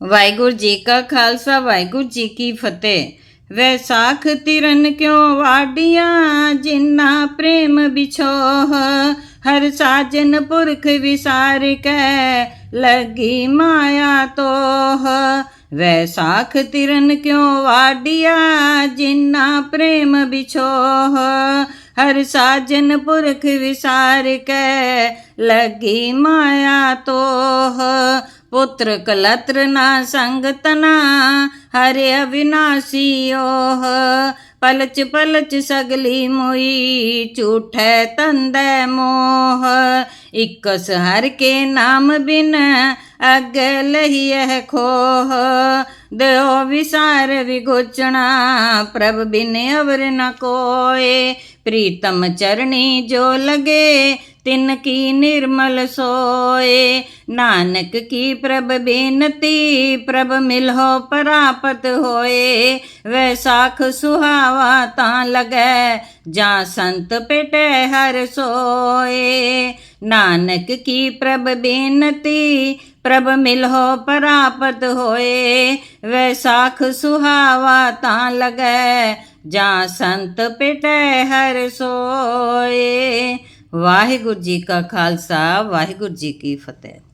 ਵਾਹਿਗੁਰੂ ਜੀ ਕਾ ਖਾਲਸਾ ਵਾਹਿਗੁਰੂ ਜੀ ਕੀ ਫਤਿਹ ਵੈਸਾਖ ਤਿਰਨ ਕਿਉ ਵਾਡੀਆਂ ਜਿਨ੍ਹਾਂ ਪ੍ਰੇਮ ਵਿਛੋਹ ਹਰ ਸਾਜਨ ਪੁਰਖ ਵਿਸਾਰ ਕੈ ਲਗੀ ਮਾਇਆ ਤੋਹ ਵੈਸਾਖ ਤਿਰਨ ਕਿਉ ਵਾਡੀਆਂ ਜਿਨ੍ਹਾਂ ਪ੍ਰੇਮ ਵਿਛੋਹ हर साजन पुरख विसार के। लगी माया तो पुत्र कलत्र ना संगतना हरे अविनाशी ओह, पलच पलच सगली मुई, झूठे तंद मोह। इकस हर के नाम बिन ਅਗ ਲਹੀਐ ਖੋਹ। ਦਿਓ ਵਿਸਾਰ ਵਿਗੋਚਣਾ ਪ੍ਰਭ ਬਿਨ ਅਵਰ ਨ ਕੋਏ। ਪ੍ਰੀਤਮ ਚਰਣੀ ਜੋ ਲਗੇ, ਤਿਨ ਕੀ ਨਿਰਮਲ ਸੋਏ। ਨਾਨਕ ਕੀ ਪ੍ਰਭ ਬੇਨਤੀ, ਪ੍ਰਭ ਮਿਲਹੁ ਪ੍ਰਾਪਤ ਹੋਏ। ਵੈਸਾਖ ਸੁਹਾਵਾ ਤਾਂ ਲਗੈ, ਜਾਂ ਸੰਤ ਪਟੈ ਹਰ ਸੋਏ। ਨਾਨਕ ਕੀ ਪ੍ਰਭ ਬੇਨਤੀ ਪ੍ਰਭ ਮਿਲਹੁ ਪ੍ਰਾਪਤ ਹੋਏ ਵੈਸਾਖ ਸੁਹਾਵਾ ਤਾਂ ਲਗੈ, ਜਾਂ ਸੰਤ ਪਿਟੈ ਹਰ ਸੋਏ। ਵਾਹਿਗੁਰੂ ਜੀ ਕਾ ਖਾਲਸਾ, ਵਾਹਿਗੁਰੂ ਜੀ ਕੀ ਫਤਿਹ।